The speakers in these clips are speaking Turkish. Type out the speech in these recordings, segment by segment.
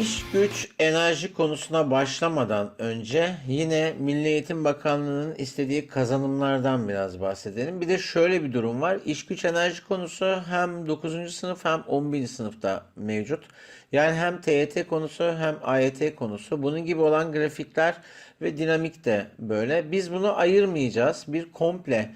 İş güç enerji konusuna başlamadan önce yine Milli Eğitim Bakanlığı'nın istediği kazanımlardan biraz bahsedelim. Bir de şöyle bir durum var. İş güç enerji konusu hem 9. sınıf hem 11. sınıfta mevcut. Yani hem TYT konusu hem AYT konusu. Bunun gibi olan grafikler ve dinamik de böyle. Biz bunu ayırmayacağız. Bir komple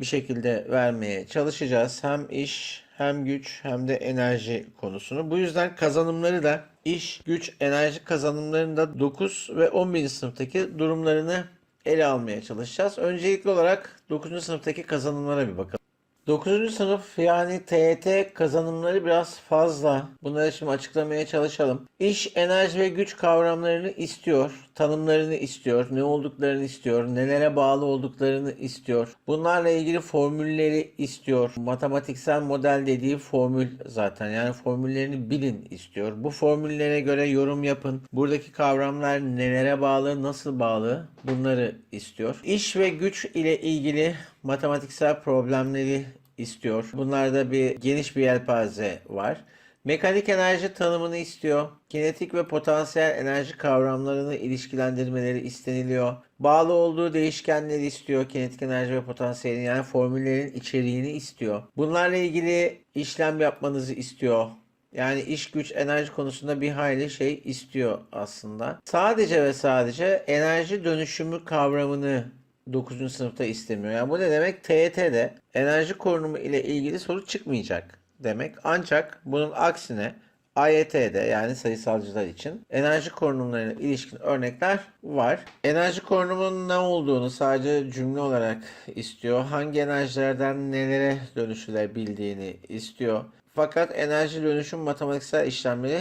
bir şekilde vermeye çalışacağız. Hem iş hem güç hem de enerji konusunu. Bu yüzden kazanımları da iş, güç, enerji kazanımlarını da 9 ve 11. sınıftaki durumlarını ele almaya çalışacağız. Öncelikli olarak 9. sınıftaki kazanımlara bir bakalım. 9. sınıf yani TYT kazanımları biraz fazla. Bunları şimdi açıklamaya çalışalım. İş, enerji ve güç kavramlarını istiyor. Tanımlarını istiyor. Ne olduklarını istiyor. Nelere bağlı olduklarını istiyor. Bunlarla ilgili formülleri istiyor. Matematiksel model dediği formül zaten. Yani formüllerini bilin istiyor. Bu formüllere göre yorum yapın. Buradaki kavramlar nelere bağlı, nasıl bağlı bunları istiyor. İş ve güç ile ilgili matematiksel problemleri istiyor. Bunlarda bir geniş bir yelpaze var. Mekanik enerji tanımını istiyor. Kinetik ve potansiyel enerji kavramlarını ilişkilendirmeleri isteniliyor. Bağlı olduğu değişkenleri istiyor. Kinetik enerji ve potansiyelin yani formüllerin içeriğini istiyor. Bunlarla ilgili işlem yapmanızı istiyor. Yani iş güç enerji konusunda bir hayli şey istiyor aslında. Sadece ve sadece enerji dönüşümü kavramını 9. sınıfta istemiyor. Yani bu ne demek? TYT'de enerji korunumu ile ilgili soru çıkmayacak demek. Ancak bunun aksine AYT'de yani sayısalcılar için enerji korunumlarına ilişkin örnekler var. Enerji korunumunun ne olduğunu sadece cümle olarak istiyor. Hangi enerjilerden nelere dönüşülebildiğini istiyor. Fakat enerji dönüşüm matematiksel işlemleri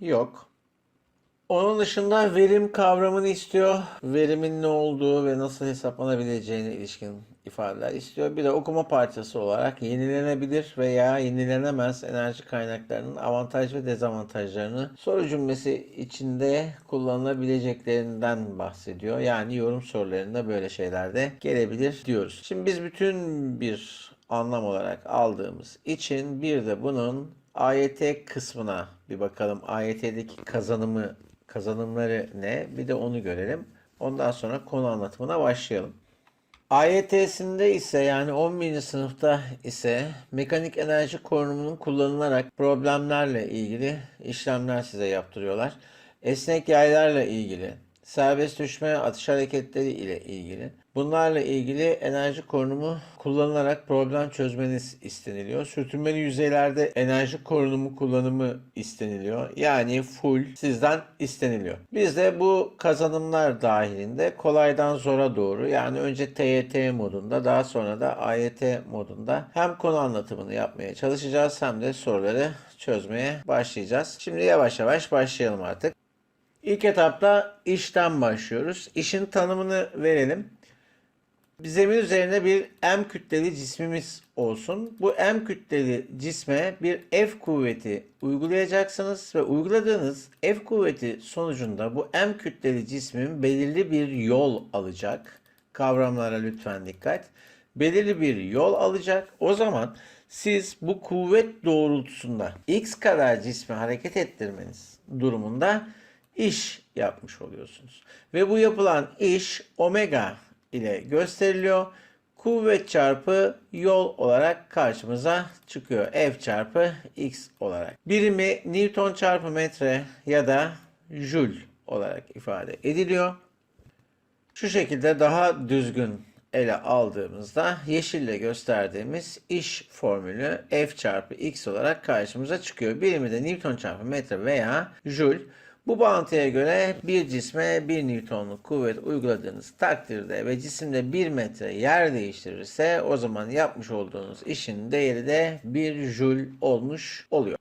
yok. Onun dışında verim kavramını istiyor. Verimin ne olduğu ve nasıl hesaplanabileceğine ilişkin ifadeler istiyor. Bir de okuma parçası olarak yenilenebilir veya yenilenemez enerji kaynaklarının avantaj ve dezavantajlarını soru cümlesi içinde kullanılabileceklerinden bahsediyor. Yani yorum sorularında böyle şeyler de gelebilir diyoruz. Şimdi biz bütün bir anlam olarak aldığımız için bir de bunun AYT kısmına bir bakalım. AYT'deki kazanımı kazanımları ne? Bir de onu görelim. Ondan sonra konu anlatımına başlayalım. AYT'sinde ise yani 11. sınıfta ise mekanik enerji korunumunun kullanılarak problemlerle ilgili işlemler size yaptırıyorlar. Esnek yaylarla ilgili, serbest düşme atış hareketleri ile ilgili. Bunlarla ilgili enerji korunumu kullanılarak problem çözmeniz isteniliyor. Sürtünmeli yüzeylerde enerji korunumu kullanımı isteniliyor. Yani full sizden isteniliyor. Biz de bu kazanımlar dahilinde kolaydan zora doğru yani önce TYT modunda daha sonra da AYT modunda hem konu anlatımını yapmaya çalışacağız hem de soruları çözmeye başlayacağız. Şimdi yavaş yavaş başlayalım artık. İlk etapta işten başlıyoruz. İşin tanımını verelim. Zemin üzerine bir M kütleli cismimiz olsun. Bu M kütleli cisme bir F kuvveti uygulayacaksınız ve uyguladığınız F kuvveti sonucunda bu M kütleli cismin belirli bir yol alacak. Kavramlara lütfen dikkat. Belirli bir yol alacak. O zaman siz bu kuvvet doğrultusunda x kadar cismi hareket ettirmeniz durumunda iş yapmış oluyorsunuz. Ve bu yapılan iş omega ile gösteriliyor. Kuvvet çarpı yol olarak karşımıza çıkıyor. F çarpı x olarak. Birimi Newton çarpı metre ya da Joule olarak ifade ediliyor. Şu şekilde daha düzgün ele aldığımızda yeşille gösterdiğimiz iş formülü F çarpı x olarak karşımıza çıkıyor. Birimi de Newton çarpı metre veya Joule. Bu bağıntıya göre bir cisme 1 Newtonluk kuvvet uyguladığınız takdirde ve cisimde 1 metre yer değiştirirse o zaman yapmış olduğunuz işin değeri de 1 Joule olmuş oluyor.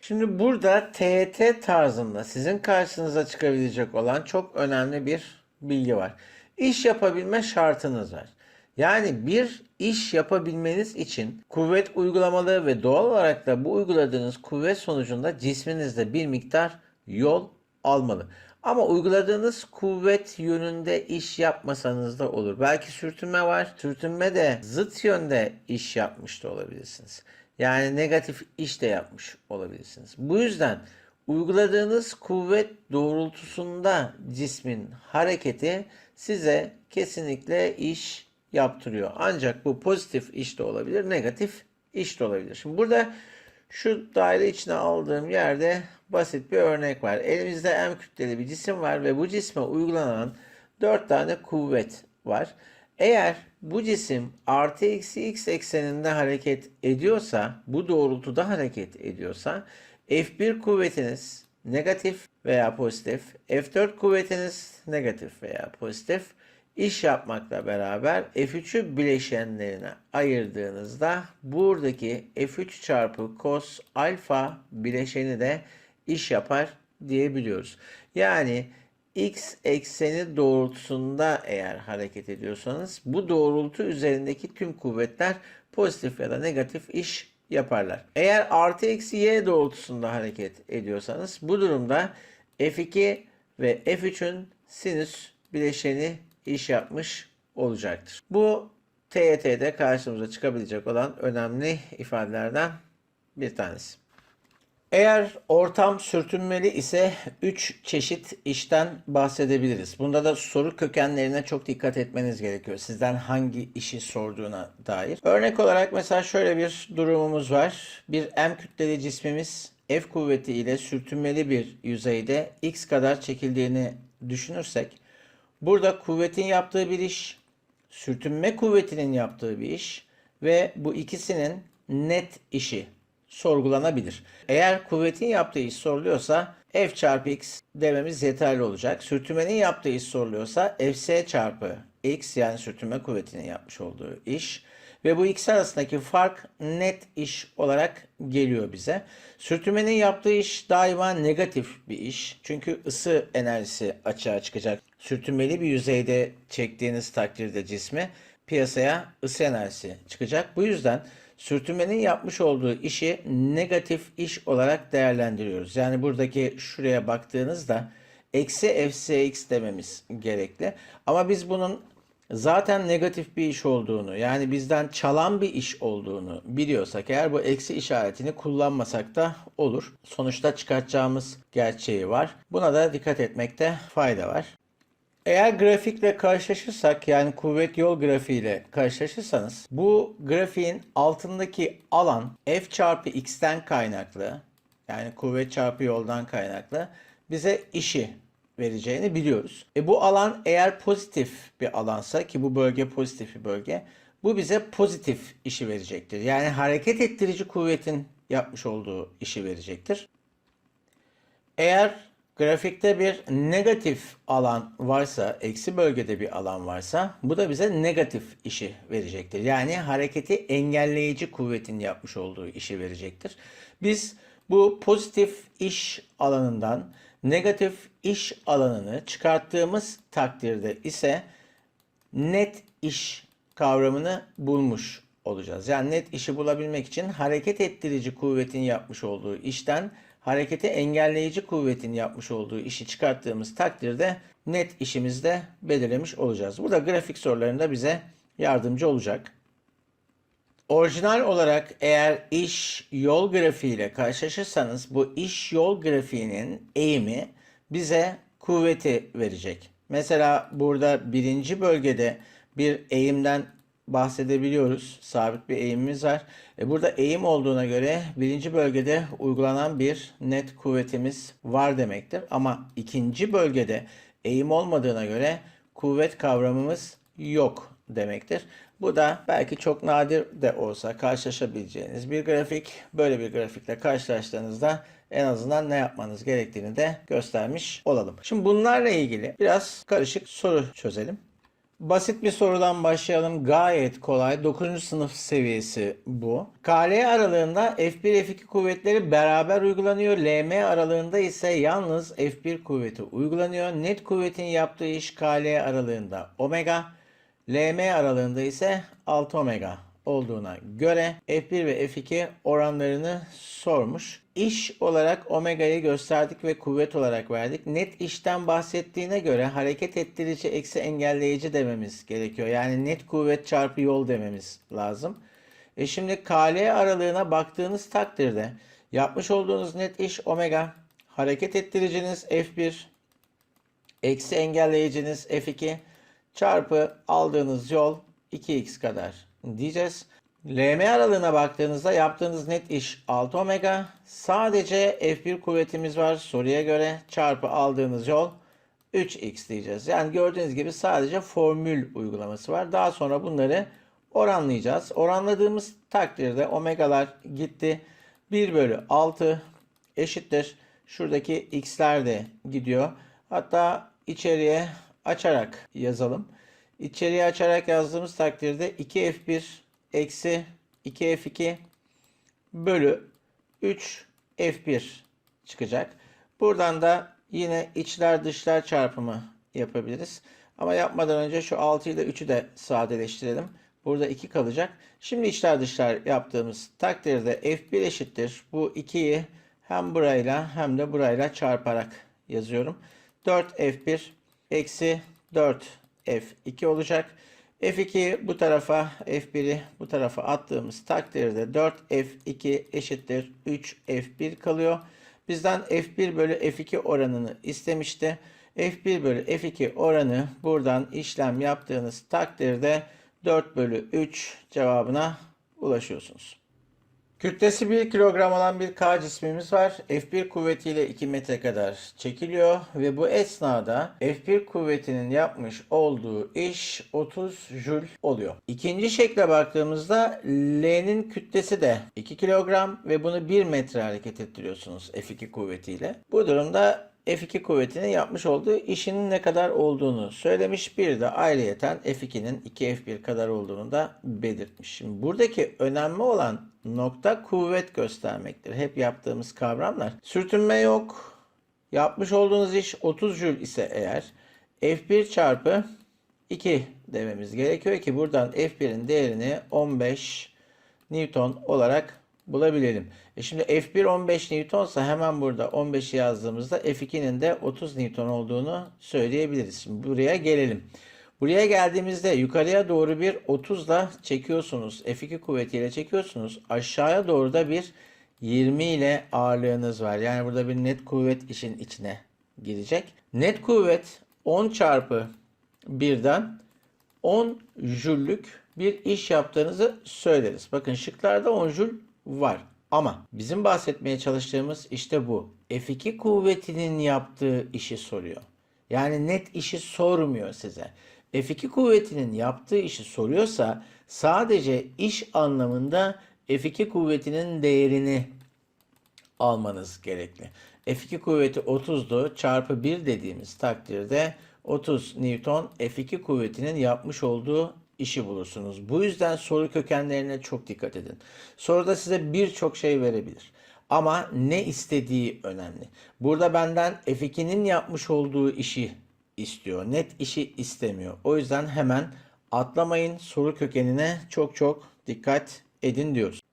Şimdi burada TET tarzında sizin karşınıza çıkabilecek olan çok önemli bir bilgi var. İş yapabilme şartınız var. Yani bir iş yapabilmeniz için kuvvet uygulamalı ve doğal olarak da bu uyguladığınız kuvvet sonucunda cisminizde bir miktar yol almalı. Ama uyguladığınız kuvvet yönünde iş yapmasanız da olur. Belki sürtünme var. Sürtünme de zıt yönde iş yapmış da olabilirsiniz. Yani negatif iş de yapmış olabilirsiniz. Bu yüzden uyguladığınız kuvvet doğrultusunda cismin hareketi size kesinlikle iş yaptırıyor. Ancak bu pozitif iş de olabilir, negatif iş de olabilir. Şimdi burada şu daire içine aldığım yerde basit bir örnek var. Elimizde M kütleli bir cisim var ve bu cisme uygulanan 4 tane kuvvet var. Eğer bu cisim artı eksi x ekseninde hareket ediyorsa, bu doğrultuda hareket ediyorsa F1 kuvvetiniz negatif veya pozitif, F4 kuvvetiniz negatif veya pozitif iş yapmakla beraber F3'ü bileşenlerine ayırdığınızda buradaki F3 çarpı cos alfa bileşeni de iş yapar diyebiliyoruz. Yani x ekseni doğrultusunda eğer hareket ediyorsanız bu doğrultu üzerindeki tüm kuvvetler pozitif ya da negatif iş yaparlar. Eğer artı eksi y doğrultusunda hareket ediyorsanız bu durumda F2 ve F3'ün sinüs bileşeni iş yapmış olacaktır. Bu TYT'de karşımıza çıkabilecek olan önemli ifadelerden bir tanesi. Eğer ortam sürtünmeli ise 3 çeşit işten bahsedebiliriz. Bunda da soru kökenlerine çok dikkat etmeniz gerekiyor. Sizden hangi işi sorduğuna dair. Örnek olarak mesela şöyle bir durumumuz var. Bir M kütleli cismimiz F kuvveti ile sürtünmeli bir yüzeyde x kadar çekildiğini düşünürsek burada kuvvetin yaptığı bir iş, sürtünme kuvvetinin yaptığı bir iş ve bu ikisinin net işi sorgulanabilir. Eğer kuvvetin yaptığı iş soruluyorsa F çarpı X dememiz yeterli olacak. Sürtünmenin yaptığı iş soruluyorsa Fs çarpı X yani sürtünme kuvvetinin yapmış olduğu iş ve bu ikisi arasındaki fark net iş olarak geliyor bize. Sürtünmenin yaptığı iş daima negatif bir iş. Çünkü ısı enerjisi açığa çıkacak. Sürtünmeli bir yüzeyde çektiğiniz takdirde cismi piyasaya ısı enerjisi çıkacak. Bu yüzden sürtünmenin yapmış olduğu işi negatif iş olarak değerlendiriyoruz. Yani buradaki şuraya baktığınızda eksi fsx dememiz gerekli. Ama biz bunun zaten negatif bir iş olduğunu yani bizden çalan bir iş olduğunu biliyorsak eğer bu eksi işaretini kullanmasak da olur. Sonuçta çıkartacağımız gerçeği var. Buna da dikkat etmekte fayda var. Eğer grafikle karşılaşırsak yani kuvvet yol grafiğiyle karşılaşırsanız bu grafiğin altındaki alan f çarpı x'ten kaynaklı yani kuvvet çarpı yoldan kaynaklı bize işi vereceğini biliyoruz. E bu alan eğer pozitif bir alansa ki bu bölge pozitif bir bölge bu bize pozitif işi verecektir. Yani hareket ettirici kuvvetin yapmış olduğu işi verecektir. Eğer Grafikte bir negatif alan varsa, eksi bölgede bir alan varsa bu da bize negatif işi verecektir. Yani hareketi engelleyici kuvvetin yapmış olduğu işi verecektir. Biz bu pozitif iş alanından negatif iş alanını çıkarttığımız takdirde ise net iş kavramını bulmuş olacağız. Yani net işi bulabilmek için hareket ettirici kuvvetin yapmış olduğu işten hareketi engelleyici kuvvetin yapmış olduğu işi çıkarttığımız takdirde net işimizde belirlemiş olacağız. Burada grafik sorularında bize yardımcı olacak. Orijinal olarak eğer iş yol grafiği ile karşılaşırsanız bu iş yol grafiğinin eğimi bize kuvveti verecek. Mesela burada birinci bölgede bir eğimden bahsedebiliyoruz. Sabit bir eğimimiz var. E burada eğim olduğuna göre birinci bölgede uygulanan bir net kuvvetimiz var demektir. Ama ikinci bölgede eğim olmadığına göre kuvvet kavramımız yok demektir. Bu da belki çok nadir de olsa karşılaşabileceğiniz bir grafik. Böyle bir grafikle karşılaştığınızda en azından ne yapmanız gerektiğini de göstermiş olalım. Şimdi bunlarla ilgili biraz karışık soru çözelim. Basit bir sorudan başlayalım. Gayet kolay. 9. sınıf seviyesi bu. KL aralığında F1 F2 kuvvetleri beraber uygulanıyor. LM aralığında ise yalnız F1 kuvveti uygulanıyor. Net kuvvetin yaptığı iş KL aralığında omega. LM aralığında ise 6 omega olduğuna göre F1 ve F2 oranlarını sormuş. İş olarak omega'yı gösterdik ve kuvvet olarak verdik. Net işten bahsettiğine göre hareket ettirici eksi engelleyici dememiz gerekiyor. Yani net kuvvet çarpı yol dememiz lazım. E şimdi KL aralığına baktığınız takdirde yapmış olduğunuz net iş omega hareket ettiriciniz F1 eksi engelleyiciniz F2 çarpı aldığınız yol 2x kadar diyeceğiz. LM aralığına baktığınızda yaptığınız net iş 6 omega. Sadece F1 kuvvetimiz var soruya göre çarpı aldığınız yol 3x diyeceğiz. Yani gördüğünüz gibi sadece formül uygulaması var. Daha sonra bunları oranlayacağız. Oranladığımız takdirde omegalar gitti. 1 bölü 6 eşittir. Şuradaki x'ler de gidiyor. Hatta içeriye açarak yazalım. İçeriye açarak yazdığımız takdirde 2f1 eksi 2f2 bölü 3 f1 çıkacak. Buradan da yine içler dışlar çarpımı yapabiliriz. Ama yapmadan önce şu 6 ile 3'ü de sadeleştirelim. Burada 2 kalacak. Şimdi içler dışlar yaptığımız takdirde f1 eşittir. Bu 2'yi hem burayla hem de burayla çarparak yazıyorum. 4 f1 eksi 4 f2 olacak. F2 bu tarafa F1'i bu tarafa attığımız takdirde 4 F2 eşittir 3 F1 kalıyor. Bizden F1 bölü F2 oranını istemişti. F1 bölü F2 oranı buradan işlem yaptığınız takdirde 4 bölü 3 cevabına ulaşıyorsunuz. Kütlesi 1 kilogram olan bir K cismimiz var. F1 kuvvetiyle 2 metre kadar çekiliyor ve bu esnada F1 kuvvetinin yapmış olduğu iş 30 jül oluyor. İkinci şekle baktığımızda L'nin kütlesi de 2 kilogram ve bunu 1 metre hareket ettiriyorsunuz F2 kuvvetiyle. Bu durumda F2 kuvvetinin yapmış olduğu işinin ne kadar olduğunu söylemiş. Bir de ayrıyeten F2'nin 2F1 kadar olduğunu da belirtmiş. Şimdi buradaki önemli olan nokta kuvvet göstermektir. Hep yaptığımız kavramlar. Sürtünme yok. Yapmış olduğunuz iş 30 jül ise eğer F1 çarpı 2 dememiz gerekiyor ki buradan F1'in değerini 15 Newton olarak bulabilelim. E şimdi F1 15 Newtonsa hemen burada 15'i yazdığımızda F2'nin de 30 Newton olduğunu söyleyebiliriz. Şimdi buraya gelelim. Buraya geldiğimizde yukarıya doğru bir 30 ile çekiyorsunuz. F2 kuvvetiyle çekiyorsunuz. Aşağıya doğru da bir 20 ile ağırlığınız var. Yani burada bir net kuvvet işin içine girecek. Net kuvvet 10 çarpı 1'den 10 jüllük bir iş yaptığınızı söyleriz. Bakın şıklarda 10 jül var. Ama bizim bahsetmeye çalıştığımız işte bu. F2 kuvvetinin yaptığı işi soruyor. Yani net işi sormuyor size. F2 kuvvetinin yaptığı işi soruyorsa sadece iş anlamında F2 kuvvetinin değerini almanız gerekli. F2 kuvveti 30'du çarpı 1 dediğimiz takdirde 30 Newton F2 kuvvetinin yapmış olduğu işi bulursunuz. Bu yüzden soru kökenlerine çok dikkat edin. Soruda size birçok şey verebilir. Ama ne istediği önemli. Burada benden F2'nin yapmış olduğu işi istiyor. Net işi istemiyor. O yüzden hemen atlamayın. Soru kökenine çok çok dikkat edin diyoruz.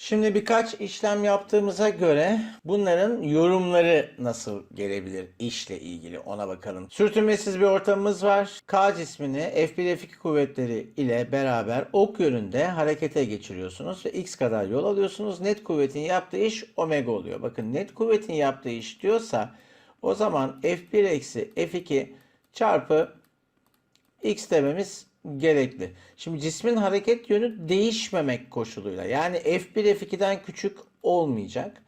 Şimdi birkaç işlem yaptığımıza göre bunların yorumları nasıl gelebilir işle ilgili ona bakalım. Sürtünmesiz bir ortamımız var. K cismini F1 F2 kuvvetleri ile beraber ok yönünde harekete geçiriyorsunuz ve x kadar yol alıyorsunuz. Net kuvvetin yaptığı iş omega oluyor. Bakın net kuvvetin yaptığı iş diyorsa o zaman F1 eksi F2 çarpı x dememiz gerekli. Şimdi cismin hareket yönü değişmemek koşuluyla yani F1 F2'den küçük olmayacak.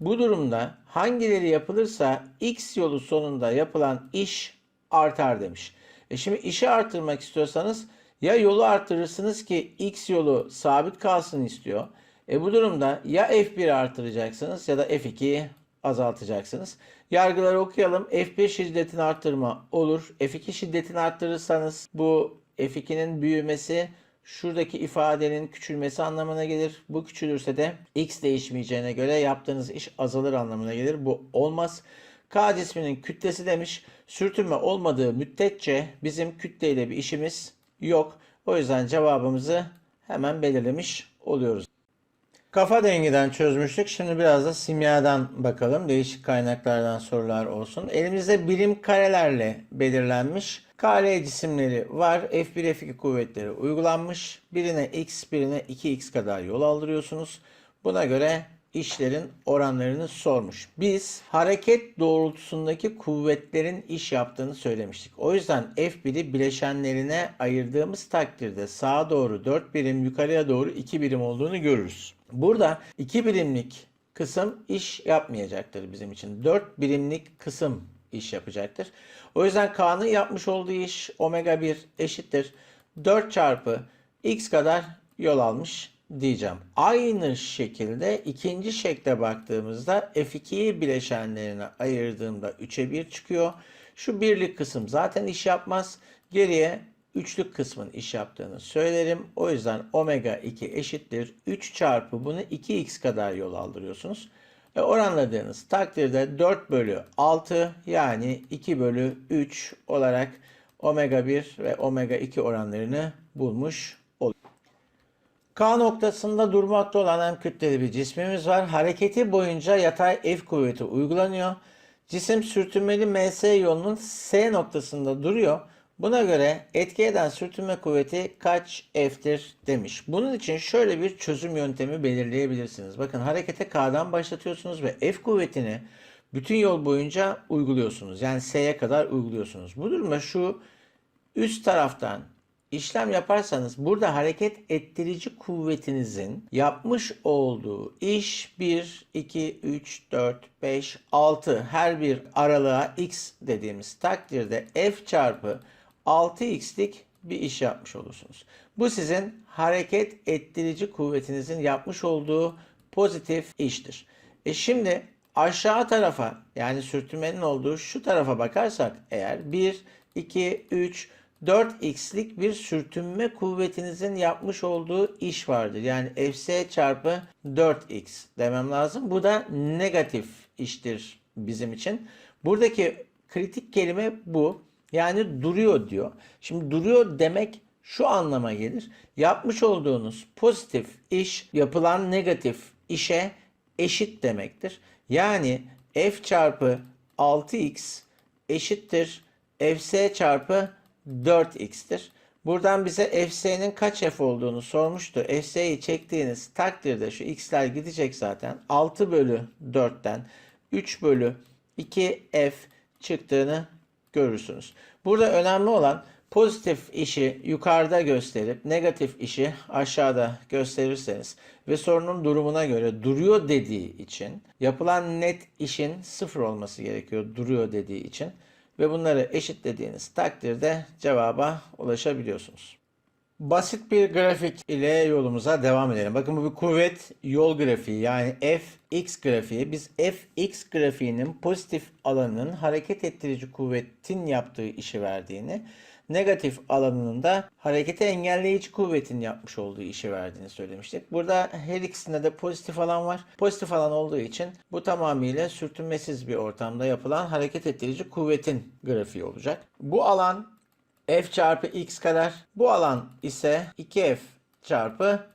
Bu durumda hangileri yapılırsa x yolu sonunda yapılan iş artar demiş. E şimdi işi arttırmak istiyorsanız ya yolu arttırırsınız ki x yolu sabit kalsın istiyor. E bu durumda ya F1 artıracaksınız ya da F2'yi azaltacaksınız. Yargıları okuyalım. F1 şiddetini arttırma olur. F2 şiddetini arttırırsanız bu F2'nin büyümesi şuradaki ifadenin küçülmesi anlamına gelir. Bu küçülürse de x değişmeyeceğine göre yaptığınız iş azalır anlamına gelir. Bu olmaz. K cisminin kütlesi demiş. Sürtünme olmadığı müddetçe bizim kütleyle bir işimiz yok. O yüzden cevabımızı hemen belirlemiş oluyoruz. Kafa dengeden çözmüştük. Şimdi biraz da simyadan bakalım. Değişik kaynaklardan sorular olsun. Elimizde birim karelerle belirlenmiş KL cisimleri var. F1 F2 kuvvetleri uygulanmış. Birine x birine 2x kadar yol aldırıyorsunuz. Buna göre işlerin oranlarını sormuş. Biz hareket doğrultusundaki kuvvetlerin iş yaptığını söylemiştik. O yüzden F1'i bileşenlerine ayırdığımız takdirde sağa doğru 4 birim, yukarıya doğru 2 birim olduğunu görürüz. Burada 2 birimlik kısım iş yapmayacaktır bizim için. 4 birimlik kısım iş yapacaktır. O yüzden K'nın yapmış olduğu iş omega 1 eşittir. 4 çarpı x kadar yol almış diyeceğim. Aynı şekilde ikinci şekle baktığımızda F2'yi bileşenlerine ayırdığımda 3'e 1 çıkıyor. Şu birlik kısım zaten iş yapmaz. Geriye üçlük kısmın iş yaptığını söylerim. O yüzden omega 2 eşittir. 3 çarpı bunu 2x kadar yol aldırıyorsunuz. Ve oranladığınız takdirde 4 bölü 6 yani 2 bölü 3 olarak omega 1 ve omega 2 oranlarını bulmuş oluyor. K noktasında durmakta olan hem kütleli bir cismimiz var. Hareketi boyunca yatay F kuvveti uygulanıyor. Cisim sürtünmeli MS yolunun S noktasında duruyor. Buna göre etki eden sürtünme kuvveti kaç F'tir demiş. Bunun için şöyle bir çözüm yöntemi belirleyebilirsiniz. Bakın harekete K'dan başlatıyorsunuz ve F kuvvetini bütün yol boyunca uyguluyorsunuz. Yani S'ye kadar uyguluyorsunuz. Bu durumda şu üst taraftan işlem yaparsanız burada hareket ettirici kuvvetinizin yapmış olduğu iş 1, 2, 3, 4, 5, 6 her bir aralığa x dediğimiz takdirde f çarpı 6x'lik bir iş yapmış olursunuz. Bu sizin hareket ettirici kuvvetinizin yapmış olduğu pozitif iştir. E şimdi aşağı tarafa yani sürtünmenin olduğu şu tarafa bakarsak eğer 1, 2, 3, 4x'lik bir sürtünme kuvvetinizin yapmış olduğu iş vardır. Yani fs çarpı 4x demem lazım. Bu da negatif iştir bizim için. Buradaki kritik kelime bu. Yani duruyor diyor. Şimdi duruyor demek şu anlama gelir. Yapmış olduğunuz pozitif iş yapılan negatif işe eşit demektir. Yani f çarpı 6x eşittir fs çarpı 4x'tir. Buradan bize fs'nin kaç f olduğunu sormuştu. fs'yi çektiğiniz takdirde şu x'ler gidecek zaten. 6 bölü 4'ten 3 bölü 2f çıktığını görürsünüz. Burada önemli olan pozitif işi yukarıda gösterip negatif işi aşağıda gösterirseniz ve sorunun durumuna göre duruyor dediği için yapılan net işin sıfır olması gerekiyor duruyor dediği için ve bunları eşitlediğiniz takdirde cevaba ulaşabiliyorsunuz. Basit bir grafik ile yolumuza devam edelim. Bakın bu bir kuvvet yol grafiği yani fx grafiği. Biz fx grafiğinin pozitif alanının hareket ettirici kuvvetin yaptığı işi verdiğini, negatif alanının da hareketi engelleyici kuvvetin yapmış olduğu işi verdiğini söylemiştik. Burada her ikisinde de pozitif alan var. Pozitif alan olduğu için bu tamamıyla sürtünmesiz bir ortamda yapılan hareket ettirici kuvvetin grafiği olacak. Bu alan f çarpı x kadar. Bu alan ise 2f çarpı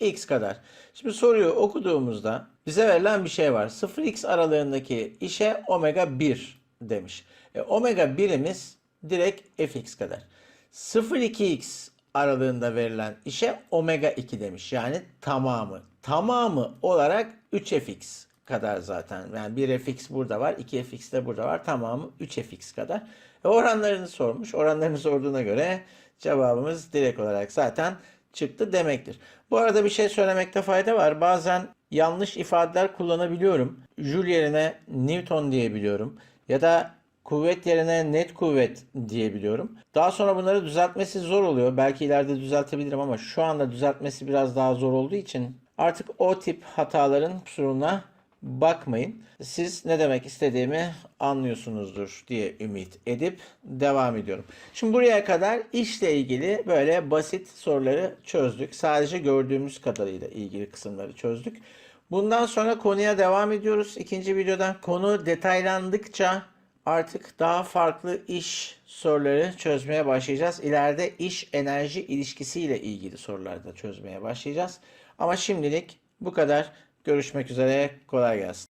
x kadar. Şimdi soruyu okuduğumuzda bize verilen bir şey var. 0x aralığındaki işe omega 1 demiş. E, omega birimiz direkt fx kadar. 0-2x aralığında verilen işe omega 2 demiş. Yani tamamı. Tamamı olarak 3fx kadar zaten. Yani 1fx burada var, 2fx de burada var. Tamamı 3fx kadar. E oranlarını sormuş. Oranlarını sorduğuna göre cevabımız direkt olarak zaten çıktı demektir. Bu arada bir şey söylemekte fayda var. Bazen yanlış ifadeler kullanabiliyorum. Joule yerine Newton diyebiliyorum. Ya da kuvvet yerine net kuvvet diyebiliyorum. Daha sonra bunları düzeltmesi zor oluyor. Belki ileride düzeltebilirim ama şu anda düzeltmesi biraz daha zor olduğu için artık o tip hataların kusuruna bakmayın. Siz ne demek istediğimi anlıyorsunuzdur diye ümit edip devam ediyorum. Şimdi buraya kadar işle ilgili böyle basit soruları çözdük. Sadece gördüğümüz kadarıyla ilgili kısımları çözdük. Bundan sonra konuya devam ediyoruz. İkinci videoda konu detaylandıkça artık daha farklı iş soruları çözmeye başlayacağız. İleride iş enerji ilişkisiyle ilgili soruları da çözmeye başlayacağız. Ama şimdilik bu kadar. Görüşmek üzere. Kolay gelsin.